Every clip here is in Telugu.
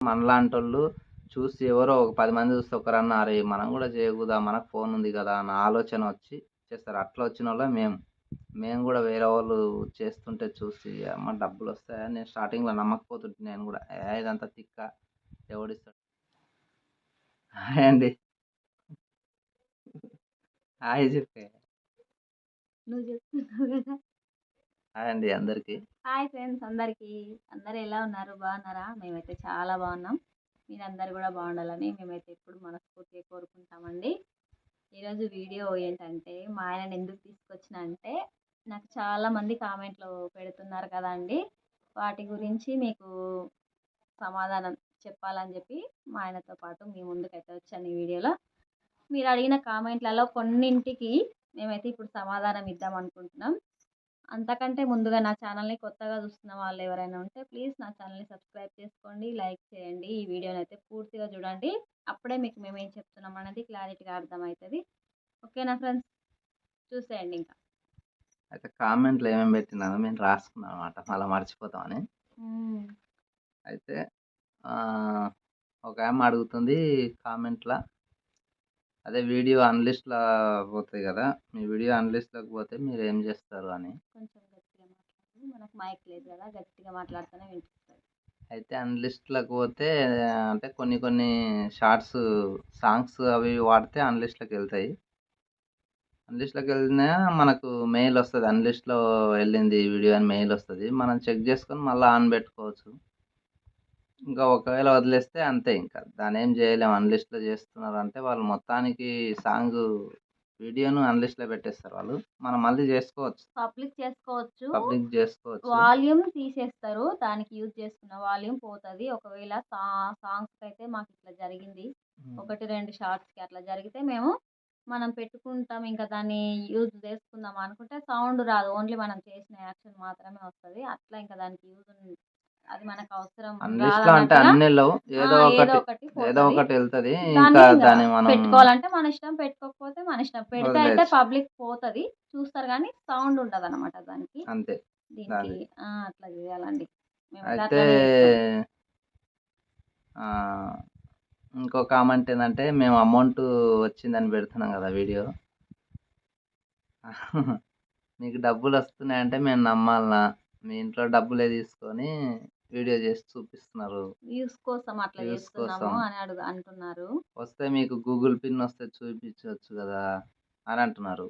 మనలాంటి వాళ్ళు చూసి ఎవరో ఒక పది మంది చూస్తే ఒకరన్నా అరే మనం కూడా చేయకూడదా? మనకు ఫోన్ ఉంది కదా అన్న ఆలోచన వచ్చి చేస్తారు. అట్లా వచ్చిన వాళ్ళే మేము. మేము కూడా వేరే వాళ్ళు చేస్తుంటే చూసి అమ్మ డబ్బులు వస్తాయని నేను స్టార్టింగ్లో నమ్మకపోతుంటే నేను కూడా. ఇదంతా తిక్క. ఎవడిస్తాడు హాయ్ అండి. హాయ్ చెప్పే. హాయ్ అండి అందరికీ. హాయ్ ఫ్రెండ్స్ అందరికీ. అందరు ఎలా ఉన్నారు? బాగున్నారా? మేమైతే చాలా బాగున్నాం. మీరందరూ కూడా బాగుండాలని మేమైతే ఎప్పుడు మనస్ఫూర్తిగా కోరుకుంటామండి. ఈరోజు వీడియో ఏంటంటే మా ఆయనను ఎందుకు తీసుకొచ్చిన అంటే నాకు చాలా మంది కామెంట్లు పెడుతున్నారు కదండి వాటి గురించి మీకు సమాధానం చెప్పాలని చెప్పి మా ఆయనతో పాటు మీ ముందుకైతే వచ్చాను ఈ వీడియోలో. మీరు అడిగిన కామెంట్లలో కొన్నింటికి మేమైతే ఇప్పుడు సమాధానం ఇద్దాం అనుకుంటున్నాం. అంతకంటే ముందుగా నా ఛానల్ని కొత్తగా చూస్తున్న వాళ్ళు ఎవరైనా ఉంటే ప్లీజ్ నా ఛానల్ని సబ్స్క్రైబ్ చేసుకోండి లైక్ చేయండి. ఈ వీడియోని అయితే పూర్తిగా చూడండి. అప్పుడే మీకు మేము ఏం చెప్తున్నాం అనేది క్లారిటీగా అర్థమవుతుంది. ఓకేనా ఫ్రెండ్స్? చూసేయండి ఇంకా. అయితే కామెంట్లు ఏమేమి పెట్టినానో మేము రాసుకున్నాం అనమాట మళ్ళీ మర్చిపోతామని. అయితే ఒక ఆమె అడుగుతుంది కామెంట్లో. అదే వీడియో అన్లిస్ట్లో పోతాయి కదా మీ వీడియో అన్లిస్ట్లోకి పోతే మీరు ఏం చేస్తారు అని. కొంచెం గట్టిగా మాట్లాడు మనకు మైక్ లేదు కదా గట్టిగా మాట్లాడితేనే వినిపిస్తుంది అయితే అన్లిస్ట్లోకి పోతే అంటే కొన్ని కొన్ని షార్ట్స్ సాంగ్స్ అవి వాడితే అన్లిస్ట్లోకి వెళ్తాయి. అన్లిస్ట్లోకి వెళ్ళినా మనకు మెయిల్ వస్తుంది. అన్లిస్ట్లో వెళ్ళింది వీడియో అని మెయిల్ వస్తుంది. మనం చెక్ చేసుకొని మళ్ళీ ఆన్ పెట్టుకోవచ్చు. ఇంకా ఒకవేళ వదిలేస్తే అంతే ఇంకా. దాని ఏం చేయలేము అన్లిస్ట్లో చేస్తున్నారు అంటే వాళ్ళు మొత్తానికి సాంగ్ వీడియోను అన్లిస్ట్లో పెట్టేస్తారు వాళ్ళు. మనం మళ్ళీ చేసుకోవచ్చు. పబ్లిక్ చేసుకోవచ్చు. పబ్లిక్ చేసుకోవచ్చు. వాల్యూమ్ తీసేస్తారు. దానికి యూజ్ చేసుకున్న వాల్యూమ్ పోతుంది. ఒకవేళ సా సాంగ్స్కి అయితే మాకు ఇట్లా జరిగింది. ఒకటి రెండు షార్ట్స్కి అట్లా జరిగితే మేము మనం పెట్టుకుంటాం. ఇంకా దాన్ని యూజ్ చేసుకుందాం అనుకుంటే సౌండ్ రాదు. ఓన్లీ మనం చేసిన యాక్షన్ మాత్రమే వస్తుంది. అట్లా ఇంకా దానికి యూజ్ అది మనకు అవసరం అన్లిస్ట్లో అంటే అన్ని ఏదో ఒకటి ఏదో. ఒకటి వెళ్తుంది. ఇంకా దాన్ని మనం పెట్టుకోవాలంటే మన ఇష్టం పెట్టుకోకపోతే మన ఇష్టం. పెడితే అయితే. పబ్లిక్ పోతది చూస్తారు కానీ సౌండ్ ఉండదు అనమాట దానికి. అంతే దీనికి అట్లా చేయాలండి. అయితే ఇంకో కామెంట్ ఏంటంటే మేము అమౌంట్ వచ్చిందని పెడుతున్నాం కదా వీడియో. మీకు డబ్బులు వస్తున్నాయంటే మేము నమ్మాలనా? మీ ఇంట్లో డబ్బులే తీసుకొని వీడియో చేసి చూపిస్తున్నారు. వ్యూస్ కోసం అట్లా Views చేస్తున్నాము కోసం. అని అడుగు అంటున్నారు. వస్తే మీకు గూగుల్ పిన్ వస్తే చూపించవచ్చు కదా అని అంటున్నారు.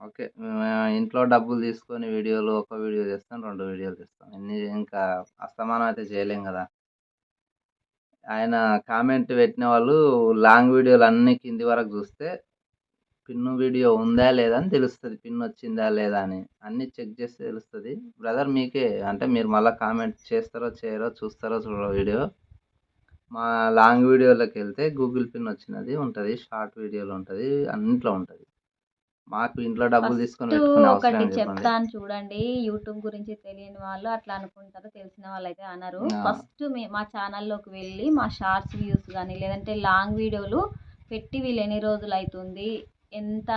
ఓకే మేము ఇంట్లో డబ్బులు తీసుకొని వీడియోలు ఒక వీడియో చేస్తాం రెండు వీడియోలు చేస్తాం. ఎన్ని ఇంకా అస్తమానం అయితే చేయలేం కదా. ఆయన కామెంట్ పెట్టిన వాళ్ళు లాంగ్ వీడియోలు అన్ని కింది వరకు చూస్తే పిన్ వీడియో ఉందా లేదా అని తెలుస్తుంది. పిన్ వచ్చిందా లేదా అని. అన్ని చెక్ చేస్తే తెలుస్తుంది. బ్రదర్ మీకే అంటే మీరు మళ్ళీ కామెంట్ చేస్తారో చేయరో చూస్తారో చూడరో వీడియో. మా లాంగ్ వీడియోలోకి వెళ్తే గూగుల్ పిన్ వచ్చినది ఉంటుంది. షార్ట్ వీడియోలో ఉంటుంది అన్నింటిలో ఉంటుంది. మాకు ఇంట్లో డబ్బులు తీసుకొని ఒకటి చెప్తాను చూడండి. యూట్యూబ్ గురించి తెలియని వాళ్ళు అట్లా అనుకుంటారు తెలిసిన వాళ్ళు అయితే అనరు. ఫస్ట్ మా ఛానల్లోకి వెళ్ళి మా షార్ట్స్ వ్యూస్ కానీ లేదంటే లాంగ్ వీడియోలు పెట్టి వీళ్ళు ఎన్ని రోజులు అవుతుంది ఎంత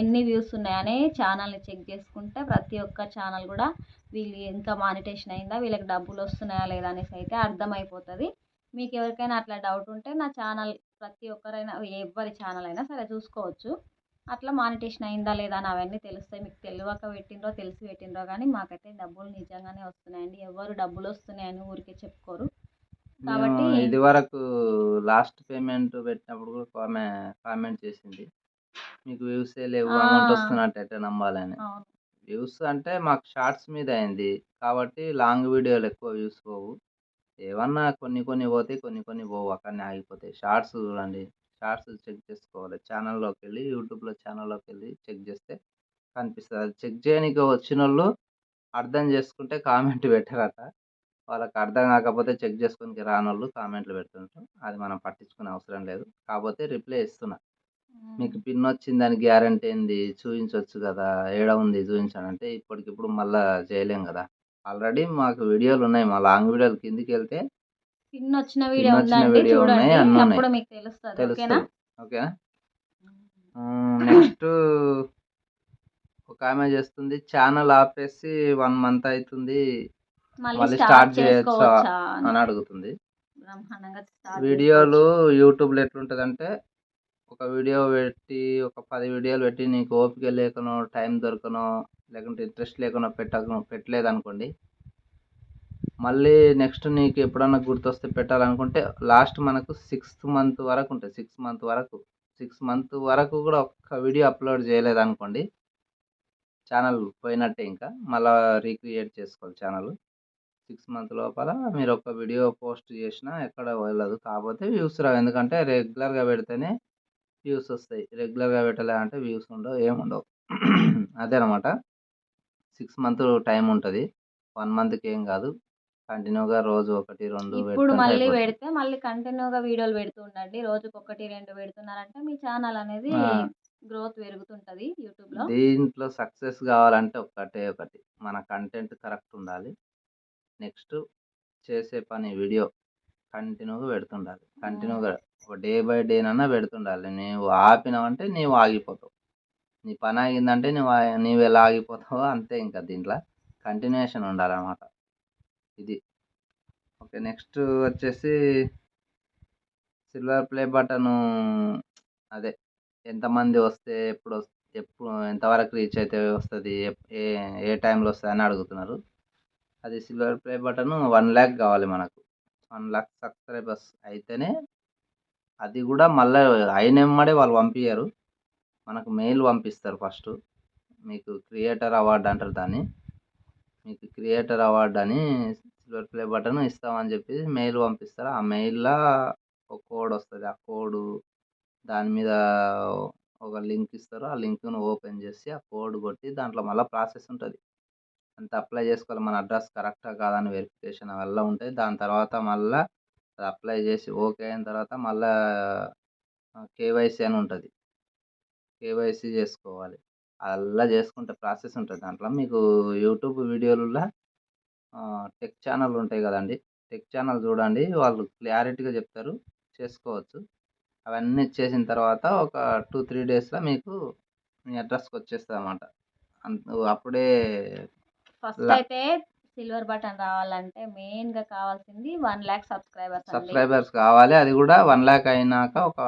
ఎన్ని వ్యూస్ ఉన్నాయని ఛానల్ని చెక్ చేసుకుంటే ప్రతి ఒక్క ఛానల్ కూడా వీళ్ళు ఇంకా మానిటేషన్ అయిందా వీళ్ళకి డబ్బులు వస్తున్నాయా లేదా అనేసి అయితే అర్థమైపోతుంది. మీకు ఎవరికైనా అట్లా డౌట్ ఉంటే నా ఛానల్ ప్రతి ఒక్కరైనా ఎవరి ఛానల్ అయినా సరే చూసుకోవచ్చు. అట్లా మానిటేషన్ అయిందా లేదా అని అవన్నీ తెలుస్తాయి. మీకు తెలియక పెట్టిండ్రో తెలిసి పెట్టిండ్రో కానీ మాకైతే డబ్బులు నిజంగానే వస్తున్నాయండి. ఎవరు డబ్బులు వస్తున్నాయని ఊరికే చెప్పుకోరు. కాబట్టి ఇది వరకు లాస్ట్ పేమెంట్ పెట్టినప్పుడు కూడా కామె కామెంట్ చేసింది. మీకు వ్యూసే లేవు ఆ. అమౌంట్ వస్తున్నట్టు ఎట్లా నమ్మాలని. అవును. వ్యూస్ అంటే మాకు షార్ట్స్ మీద అయింది. కాబట్టి లాంగ్ వీడియోలు ఎక్కువ వ్యూస్ పోవు. ఏమన్నా కొన్ని కొన్ని పోతాయి కొన్ని కొన్ని పోవు. అక్కడనే ఆగిపోతాయి. షార్ట్స్ చూడండి. షార్ట్స్ చెక్ చేసుకోవాలి. ఛానల్లోకి వెళ్ళి యూట్యూబ్లో ఛానల్లోకి వెళ్ళి చెక్ చేస్తే కనిపిస్తుంది. అది చెక్ చేయడానికి వచ్చిన వాళ్ళు అర్థం చేసుకుంటే కామెంట్ పెట్టారట. వాళ్ళకి అర్థం కాకపోతే చెక్ చేసుకొని రాని వాళ్ళు కామెంట్లు పెడుతుంటారు. అది మనం పట్టించుకునే అవసరం లేదు. కాకపోతే రిప్లై ఇస్తున్నా. మీకు పిన్ వచ్చింది దాని గ్యారంటీ ఏంది? చూపించవచ్చు కదా. ఏడ ఉంది చూపించాను అంటే ఇప్పటికిప్పుడు మళ్ళీ చేయలేం కదా. ఆల్రెడీ మాకు వీడియోలు ఉన్నాయి. మా లాంగ్ వీడియోలు కిందికి వెళ్తే పిన్ వచ్చిన వీడియో వీడియో ఉన్నాయి, అన్నీ ఉన్నాయి. తెలుస్తుంది. ఓకేనా? నెక్స్ట్ ఒక ఆమె చేస్తుంది. ఛానల్ ఆపేసి వన్ మంత్ అవుతుంది. మళ్ళీ స్టార్ట్ చేయొచ్చా చేసుకోవచ్చా అని అడుగుతుంది. వీడియోలు. యూట్యూబ్లో ఎట్లుంటుందంటే ఒక వీడియో పెట్టి ఒక పది వీడియోలు పెట్టి నీకు ఓపిక లేకనో టైం దొరకనో లేకుంటే ఇంట్రెస్ట్ లేకనో పెట్టక పెట్టలేదు అనుకోండి మళ్ళీ నెక్స్ట్ నీకు ఎప్పుడన్నా గుర్తొస్తే పెట్టాలనుకుంటే లాస్ట్ మనకు సిక్స్త్ మంత్ వరకు ఉంటుంది. సిక్స్ మంత్ వరకు. సిక్స్ మంత్ వరకు కూడా ఒక్క వీడియో అప్లోడ్ చేయలేదు అనుకోండి ఛానల్ పోయినట్టే ఇంకా. మళ్ళీ రీక్రియేట్ చేసుకోవాలి ఛానల్. సిక్స్ మంత్ లోపల మీరు ఒక వీడియో పోస్ట్ చేసినా ఎక్కడ వెళ్ళదు. కాకపోతే వ్యూస్ రావు. ఎందుకంటే రెగ్యులర్గా పెడితేనే వ్యూస్ వస్తాయి. రెగ్యులర్గా పెట్టలే అంటే వ్యూస్ ఉండవు ఏముండవు. అదేనమాట సిక్స్ మంత్ టైం ఉంటుంది. వన్ మంత్కి ఏం కాదు. కంటిన్యూగా రోజు ఒకటి రెండు ఇప్పుడు మళ్ళీ. పెడితే మళ్ళీ కంటిన్యూగా వీడియోలు పెడుతూ ఉండండి. రోజుకి ఒకటి రెండు పెడుతున్నారంటే మీ ఛానల్ అనేది. గ్రోత్ పెరుగుతుంటది యూట్యూబ్లో దీంట్లో సక్సెస్ కావాలంటే ఒకటే ఒకటి. మన కంటెంట్ కరెక్ట్ ఉండాలి. నెక్స్ట్ చేసే పని వీడియో కంటిన్యూగా పెడుతుండాలి. కంటిన్యూగా ఒక డే బై డేనన్నా పెడుతుండాలి. నీవు ఆపినావంటే నీవు ఆగిపోతావు. నీ పని ఆగిందంటే నువ్వు ఆ- నీవు ఎలా ఆగిపోతావో అంతే ఇంకా దీంట్లో కంటిన్యూషన్ ఉండాలన్నమాట. ఇది. ఓకే నెక్స్ట్ వచ్చేసి సిల్వర్ ప్లే బటను అదే ఎంతమంది వస్తే ఎప్పుడు వస్తే ఎప్పుడు ఎంతవరకు రీచ్ అయితే వస్తుంది ఏ ఏ టైంలో వస్తుంది అని అడుగుతున్నారు. అది silver play button one lakh కావాలి మనకు. వన్ ల్యాక్ సబ్స్క్రైబర్స్ అయితేనే అది కూడా మళ్ళీ అయిన వెంబడే వాళ్ళు పంపించారు మనకు మెయిల్ పంపిస్తారు ఫస్ట్ మీకు క్రియేటర్ అవార్డు అంటారు దాన్ని. మీకు క్రియేటర్ అవార్డు అని సిల్వర్ ప్లే బటన్ ఇస్తామని చెప్పి మెయిల్ పంపిస్తారు. ఆ మెయిల్లో ఒక కోడ్ వస్తుంది. ఆ కోడ్ దాని మీద ఒక లింక్ ఇస్తారు. ఆ లింక్ను ఓపెన్ చేసి ఆ కోడ్ కొట్టి దాంట్లో మళ్ళీ ప్రాసెస్ ఉంటుంది. అంత అప్లై చేసుకోవాలి. మన అడ్రస్ కరెక్టా కాదని వెరిఫికేషన్ వల్ల ఉంటాయి. దాని తర్వాత మళ్ళీ అది అప్లై చేసి ఓకే అయిన తర్వాత మళ్ళీ కేవైసీ అని ఉంటుంది. కేవైసీ చేసుకోవాలి. అలా చేసుకుంటే ప్రాసెస్ ఉంటుంది దాంట్లో. మీకు యూట్యూబ్ వీడియోలలో టెక్ ఛానల్ ఉంటాయి కదండి. టెక్ ఛానల్ చూడండి. వాళ్ళు క్లారిటీగా చెప్తారు. చేసుకోవచ్చు. అవన్నీ చేసిన తర్వాత ఒక టూ త్రీ డేస్లో మీకు మీ అడ్రస్కి వచ్చేస్తుంది అనమాట అప్పుడే ఫస్ట్ అయితే సిల్వర్ బటన్ రావాలంటే మెయిన్గా కావాల్సింది వన్ ల్యాక్ సబ్స్క్రైబర్స్ సబ్స్క్రైబర్స్ కావాలి. అది కూడా వన్ ల్యాక్ అయినాక ఒక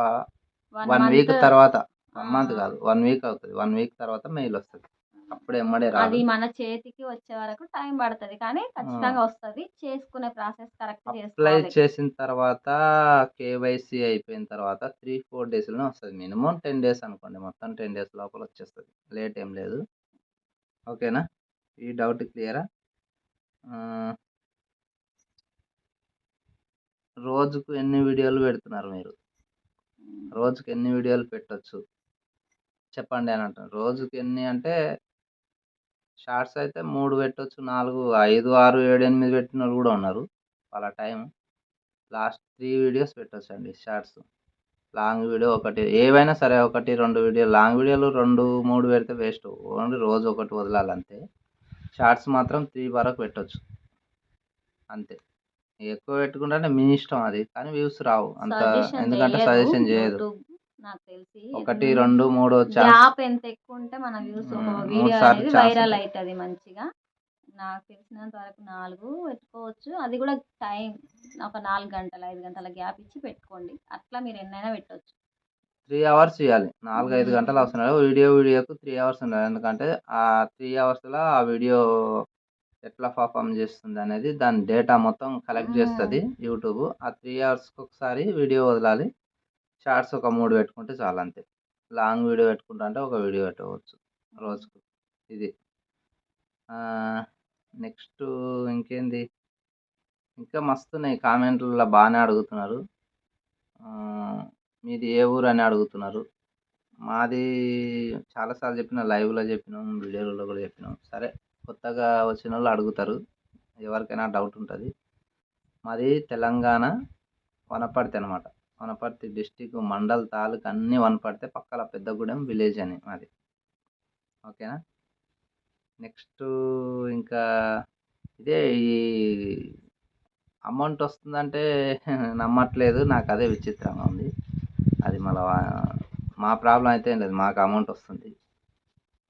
వన్ వీక్ తర్వాత వన్ మంత్ కాదు వన్ వీక్ అవుతుంది. వన్ వీక్ తర్వాత మెయిల్ వస్తుంది. అప్పుడు ఎమ్మడే రాదు. అది మన చేతికి వచ్చే వరకు టైం పడుతుంది. కానీ ఖచ్చితంగా వస్తది. చేసుకునే ప్రాసెస్ కరెక్ట్ అప్లై చేసిన తర్వాత కేవైసీ అయిపోయిన తర్వాత త్రీ ఫోర్ డేస్లోనే వస్తుంది. మినిమం టెన్ డేస్ అనుకోండి. మొత్తం టెన్ డేస్ లోపల వచ్చేస్తుంది. లేట్ ఏం లేదు. ఓకేనా? ఈ డౌట్ క్లియరా రోజుకు ఎన్ని వీడియోలు పెడుతున్నారు మీరు? రోజుకి ఎన్ని వీడియోలు పెట్టొచ్చు? చెప్పండి అని అంటారు రోజుకి ఎన్ని అంటే షార్ట్స్ అయితే మూడు పెట్టొచ్చు నాలుగు ఐదు ఆరు ఏడు ఎనిమిది పెట్టిన వాళ్ళు కూడా ఉన్నారు వాళ్ళ టైం లాస్ట్ త్రీ వీడియోస్ పెట్టచ్చు అండి షార్ట్స్. లాంగ్ వీడియో ఒకటి ఏవైనా సరే ఒకటి రెండు వీడియో లాంగ్ వీడియోలు రెండు మూడు పెడితే వేస్ట్. ఓన్లీ రోజు ఒకటి వదలాలి అంతే షార్ట్స్ మాత్రం త్రీ వరకు పెట్టొచ్చు. అంతే. ఎక్కువ పెట్టుకుంటే మీ ఇష్టం అది. కానీ వ్యూస్ రావు. అంత ఎందుకంటే సజెషన్ చేయదు. నాకు తెలిసి ఒకటి రెండు మూడు గ్యాప్ ఎంత ఎక్కువ ఉంటే మన వ్యూస్ వీడియో అనేది వైరల్. అవుతుంది మంచిగా. నాకు తెలిసినంత వరకు నాలుగు పెట్టుకోవచ్చు. అది కూడా టైం ఒక నాలుగు గంటల ఐదు గంటల గ్యాప్ ఇచ్చి పెట్టుకోండి. అట్లా మీరు ఎన్నైనా పెట్టవచ్చు త్రీ అవర్స్ ఇవ్వాలి నాలుగు ఐదు. గంటలు అవసరం లేదు. వీడియో వీడియోకు త్రీ అవర్స్ ఉండాలి. ఎందుకంటే ఆ త్రీ అవర్స్లో ఆ వీడియో ఎట్లా పర్ఫామ్ చేస్తుంది అనేది దాని డేటా మొత్తం కలెక్ట్. చేస్తుంది యూట్యూబ్. ఆ త్రీ అవర్స్కి ఒకసారి వీడియో వదలాలి. షార్ట్స్ ఒక మూడు పెట్టుకుంటే చాలు అంతే. లాంగ్ వీడియో పెట్టుకుంటా అంటే ఒక వీడియో పెట్టవచ్చు రోజుకు. ఇది. నెక్స్ట్ ఇంకేంది? ఇంకా మస్తున్నాయి కామెంట్లలో బాగానే అడుగుతున్నారు. మీది ఏ ఊరు అని అడుగుతున్నారు? మాది చాలాసార్లు చెప్పిన లైవ్లో చెప్పినాం వీడియోలలో కూడా చెప్పినాం. సరే కొత్తగా వచ్చిన వాళ్ళు అడుగుతారు. ఎవరికైనా డౌట్ ఉంటుంది. మాది తెలంగాణ వనపర్తి అనమాట వనపర్తి డిస్టిక్ మండల్ తాలూకు అన్నీ వనపడితే పక్కల పెద్దగూడెం విలేజ్ అని మాది. ఓకేనా? నెక్స్ట్ ఇంకా ఇదే ఈ అమౌంట్ వస్తుందంటే నమ్మట్లేదు. నాకు అదే విచిత్రంగా ఉంది. అది మళ్ళా మా ప్రాబ్లం అయితే లేదు. మాకు అమౌంట్ వస్తుంది.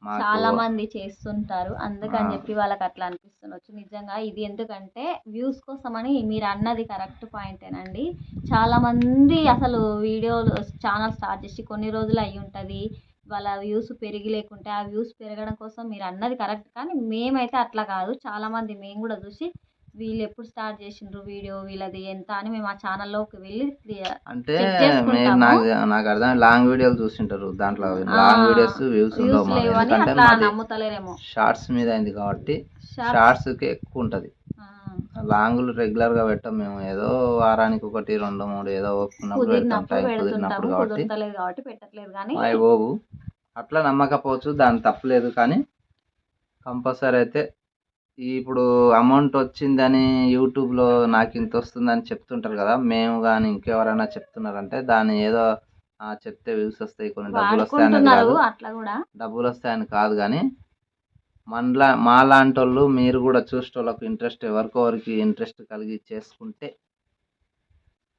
చాలా మంది చేస్తుంటారు. అందుకని. చెప్పి వాళ్ళకి అట్లా అనిపిస్తుండొచ్చు. నిజంగా ఇది ఎందుకంటే వ్యూస్ కోసమని మీరు అన్నది కరెక్ట్ పాయింటేనండి. చాలా మంది అసలు వీడియోలు ఛానల్ స్టార్ట్ చేసి కొన్ని రోజులు అయి ఉంటుంది. వాళ్ళ వ్యూస్ పెరిగి లేకుంటే ఆ వ్యూస్ పెరగడం కోసం మీరు అన్నది కరెక్ట్. కానీ మేమైతే అట్లా కాదు. చాలా మంది మేము కూడా చూసి వీళ్ళు ఎప్పుడు స్టార్ట్ చేసిండ్రు వీడియో వీళ్ళది ఎంత అని మేము ఆ ఛానల్లోకి వెళ్ళి అంటే మీరు. నాకు నాకు అర్థం లాంగ్ వీడియోలు చూసింటారు దాంట్లో లాంగ్ వీడియోస్ వ్యూస్ నమ్ముతలేరేమో. షార్ట్స్ మీద అయింది కాబట్టి. షార్ట్స్కి ఎక్కువ ఉంటుంది. లాంగ్లు రెగ్యులర్గా పెట్టాం మేము. ఏదో వారానికి ఒకటి రెండు మూడు ఏదో ఒప్పుకున్నప్పుడు పెడతాం. టైం కుదిరినప్పుడు కాబట్టి పెట్టట్లేదు కానీ అవి పోవు. అట్లా నమ్మకపోవచ్చు. దాని తప్పలేదు కానీ కంపల్సరీ అయితే ఇప్పుడు అమౌంట్ వచ్చిందని యూట్యూబ్లో నాకు ఇంత వస్తుందని చెప్తుంటారు కదా మేము కానీ ఇంకెవరైనా చెప్తున్నారంటే దాన్ని ఏదో ఆ, చెప్తే వ్యూస్ వస్తాయి కొన్ని డబ్బులు వస్తాయని వాడుకుంటున్నారు కాదు. అట్లా కూడా? డబ్బులు వస్తాయని కాదు కానీ మనలా మా లాంటి వాళ్ళు మీరు కూడా చూసేటోళ్ళకు ఇంట్రెస్ట్ ఎవరికొవరికి ఇంట్రెస్ట్ కలిగి చేసుకుంటే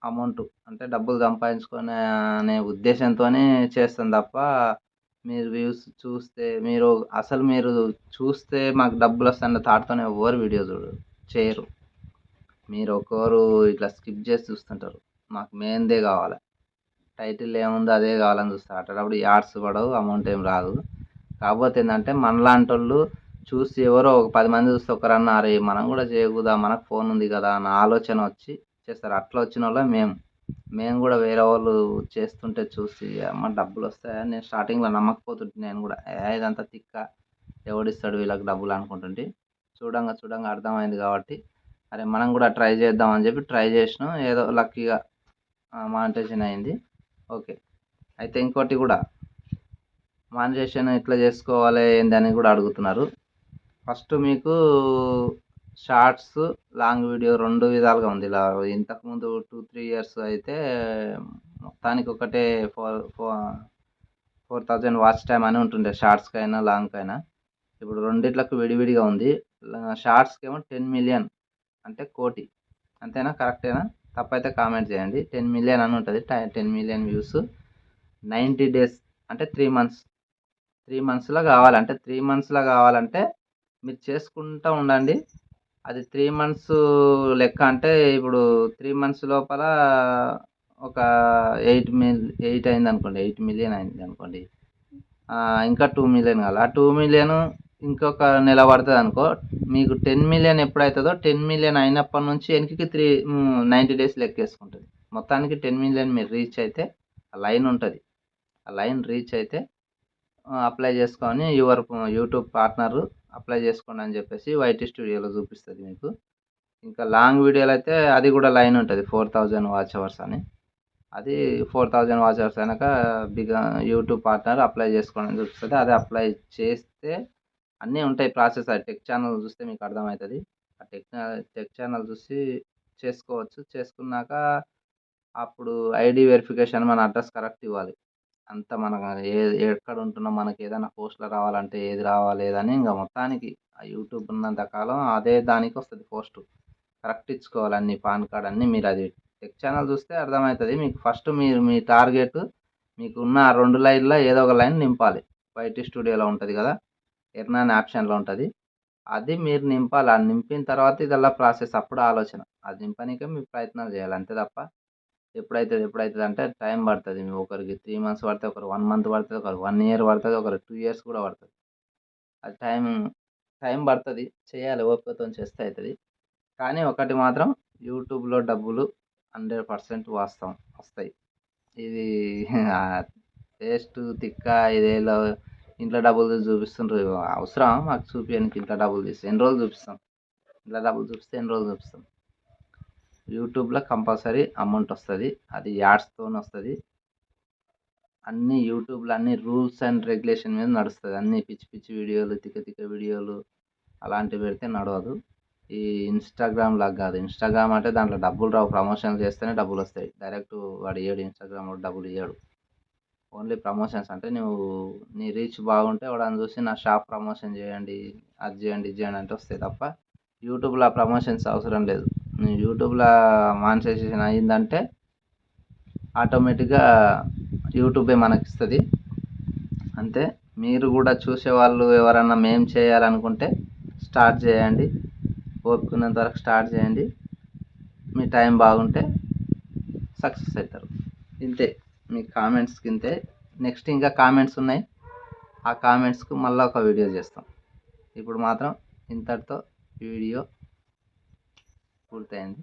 అమౌంట్ అంటే డబ్బులు సంపాదించుకునే అనే ఉద్దేశంతోనే చేస్తాం తప్ప మీరు వ్యూస్ చూస్తే మీరు అసలు మీరు చూస్తే మాకు డబ్బులు వస్తాయన్న థాట్తోనే ఎవరు వీడియో చూడరు చేయరు. మీరు ఒక్కోరు ఇట్లా స్కిప్ చేసి చూస్తుంటారు. మాకు మెయిన్దే కావాలి. టైటిల్ ఏముందో అదే కావాలని చూస్తారు. అటప్పుడు యాడ్స్ పడవు అమౌంట్ ఏం రాదు. కాకపోతే ఏంటంటే మనలాంటి వాళ్ళు చూసి ఎవరో ఒక పది మంది చూస్తే ఒకరన్నా అరే మనం కూడా చేయకూడదా? మనకు ఫోన్ ఉంది కదా? అన్న ఆలోచన వచ్చి చేస్తారు. అట్లా వచ్చిన వాళ్ళ మేము. మేము కూడా వేరే వాళ్ళు చేస్తుంటే చూసి అమ్మ డబ్బులు వస్తాయని నేను స్టార్టింగ్లో నమ్మకపోతుంటే నేను కూడా. ఏ ఇదంతా తిక్క. ఎవడిస్తాడు వీళ్ళకి డబ్బులు? అనుకుంటుంటే. చూడంగా చూడంగా అర్థమైంది కాబట్టి అరే మనం కూడా ట్రై చేద్దాం అని చెప్పి ట్రై చేసినాం. ఏదో లక్కీగా మానిటేషన్ అయింది. ఓకే. అయితే ఇంకోటి కూడా మానిటేషన్ ఎట్లా చేసుకోవాలి ఏందని కూడా అడుగుతున్నారు. ఫస్ట్ మీకు షార్ట్స్ లాంగ్ వీడియో రెండు విధాలుగా ఉంది. ఇలా ఇంతకుముందు టూ త్రీ ఇయర్స్ అయితే మొత్తానికి ఒకటే four four four thousand watch time అని ఉంటుండే షార్ట్స్కి అయినా లాంగ్కి అయినా ఇప్పుడు రెండిట్లకు విడివిడిగా ఉంది. షార్ట్స్కి ఏమో టెన్ మిలియన్ అంటే కోటి. అంతేనా? కరెక్టేనా? తప్పైతే కామెంట్ చేయండి. టెన్ మిలియన్ అని ఉంటుంది. Ten million views. Ninety days అంటే త్రీ మంత్స్. త్రీ మంత్స్లో కావాలంటే త్రీ మంత్స్లో కావాలంటే మీరు చేసుకుంటూ ఉండండి. అది త్రీ మంత్స్ లెక్క అంటే ఇప్పుడు త్రీ మంత్స్ లోపల ఒక ఎయిట్ మిల్ ఎయిట్ అయింది అనుకోండి ఎయిట్ మిలియన్ అయింది అనుకోండి. ఇంకా టూ మిలియన్ కావాలి. ఆ టూ మిలియన్ ఇంకొక నెల పడుతుంది అనుకో మీకు టెన్ మిలియన్ ఎప్పుడైతుందో టెన్ మిలియన్ అయినప్పటి నుంచి వెనక్కి త్రీ నైంటీ డేస్ లెక్కేసుకుంటుంది. మొత్తానికి టెన్ మిలియన్ మీరు రీచ్ అయితే ఆ లైన్ ఉంటుంది. ఆ లైన్ రీచ్ అయితే అప్లై చేసుకొని యువర్ యూట్యూబ్ పార్ట్నరు అప్లై చేసుకోండి అని చెప్పేసి వైటీ స్టూడియోలో చూపిస్తుంది మీకు. ఇంకా లాంగ్ వీడియోలు అయితే అది కూడా లైన్ ఉంటుంది ఫోర్ థౌజండ్ వాచ్ అవర్స్ అని. అది ఫోర్ థౌజండ్ వాచ్ అవర్స్ అయినాక బిగ యూట్యూబ్ పార్ట్నర్ అప్లై చేసుకోండి అని చూపిస్తుంది. అది అప్లై చేస్తే అన్నీ ఉంటాయి ప్రాసెస్. అది టెక్ ఛానల్ చూస్తే మీకు అర్థమవుతుంది. ఆ టెక్ టెక్ ఛానల్ చూసి చేసుకోవచ్చు. చేసుకున్నాక అప్పుడు ఐడి వెరిఫికేషన్ మన అడ్రస్ కరెక్ట్ ఇవ్వాలి. అంత మనకు ఏ ఎక్కడ ఉంటున్నాం మనకి ఏదైనా పోస్టులు రావాలంటే ఏది రావాలేదని ఇంకా మొత్తానికి ఆ యూట్యూబ్ ఉన్నంత కాలం అదే దానికి వస్తుంది పోస్ట్. కరెక్ట్ ఇచ్చుకోవాలి అన్ని పాన్ కార్డ్ అన్నీ మీరు అది టెక్ ఛానల్ చూస్తే అర్థమవుతుంది. మీకు ఫస్ట్ మీరు మీ టార్గెట్ మీకు ఉన్న ఆ రెండు లైన్లో ఏదో ఒక లైన్ నింపాలి. బయట స్టూడియోలో ఉంటుంది కదా ఎర్నా అనే ఆప్షన్లో ఉంటుంది. అది మీరు నింపాలి. అది నింపిన తర్వాత ఇదల్లా ప్రాసెస్ అప్పుడు ఆలోచన. అది నింపనీకే మీరు ప్రయత్నాలు చేయాలి అంతే తప్ప ఎప్పుడైతుంది ఎప్పుడైతుంది అంటే టైం పడుతుంది. ఒకరికి త్రీ మంత్స్ పడుతుంది ఒకరు వన్ మంత్ పడుతుంది ఒకరు వన్ ఇయర్ పడుతుంది ఒకరు టూ ఇయర్స్ కూడా పడుతుంది. అది టైం టైం పడుతుంది. చేయాలి ఓపికతో చేస్తే అవుతుంది కానీ ఒకటి మాత్రం యూట్యూబ్లో డబ్బులు హండ్రెడ్ పర్సెంట్ వాస్తవం వస్తాయి. ఇది వేస్ట్ తిక్క ఇదేలో ఇంట్లో డబ్బులు చూపిస్తుండ్రు. అవసరం మాకు చూపించడానికి ఇంట్లో డబ్బులు తీసి. ఎన్ని రోజులు చూపిస్తాం? ఇంట్లో డబ్బులు చూపిస్తే ఎన్ని రోజులు చూపిస్తాం? యూట్యూబ్లో కంపల్సరీ అమౌంట్ వస్తుంది. అది యాడ్స్తో వస్తుంది. అన్ని యూట్యూబ్లో అన్ని రూల్స్ అండ్ రెగ్యులేషన్ మీద నడుస్తుంది. అన్ని పిచ్చి పిచ్చి వీడియోలు తిక్క తిక్క వీడియోలు అలాంటివి పెడితే నడవదు. ఈ ఇన్స్టాగ్రామ్ లాగా కాదు. ఇన్స్టాగ్రామ్ అంటే దాంట్లో డబ్బులు రావు. ప్రమోషన్ చేస్తేనే డబ్బులు వస్తాయి. డైరెక్ట్ వాడు ఇయ్యడు ఇన్స్టాగ్రామ్లో డబ్బులు ఇయ్యడు. ఓన్లీ ప్రమోషన్స్ అంటే నువ్వు నీ రీచ్ బాగుంటే వాడని చూసి నా షాప్ ప్రమోషన్ చేయండి అది చేయండి ఇది చేయండి అంటే వస్తాయి తప్ప యూట్యూబ్లో ప్రమోషన్స్ అవసరం లేదు. యూట్యూబ్లో మానిటైజేషన్ అయిందంటే ఆటోమేటిక్గా యూట్యూబే మనకి ఇస్తుంది అంతే మీరు కూడా చూసేవాళ్ళు ఎవరన్నా మేం చేయాలనుకుంటే స్టార్ట్ చేయండి. ఓపుకున్నంత వరకు స్టార్ట్ చేయండి. మీ టైం బాగుంటే సక్సెస్ అవుతారు ఇంతే మీ కామెంట్స్కి ఇంతే నెక్స్ట్ ఇంకా కామెంట్స్ ఉన్నాయి. ఆ కామెంట్స్కు మళ్ళీ ఒక వీడియో చేస్తాం. ఇప్పుడు మాత్రం ఇంతటితో వీడియో పూర్తయింది.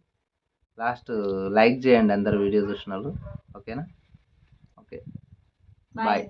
లాస్ట్ లైక్ చేయండి అందరు వీడియో చూసిన వాళ్ళు. ఓకేనా ఓకే బాయ్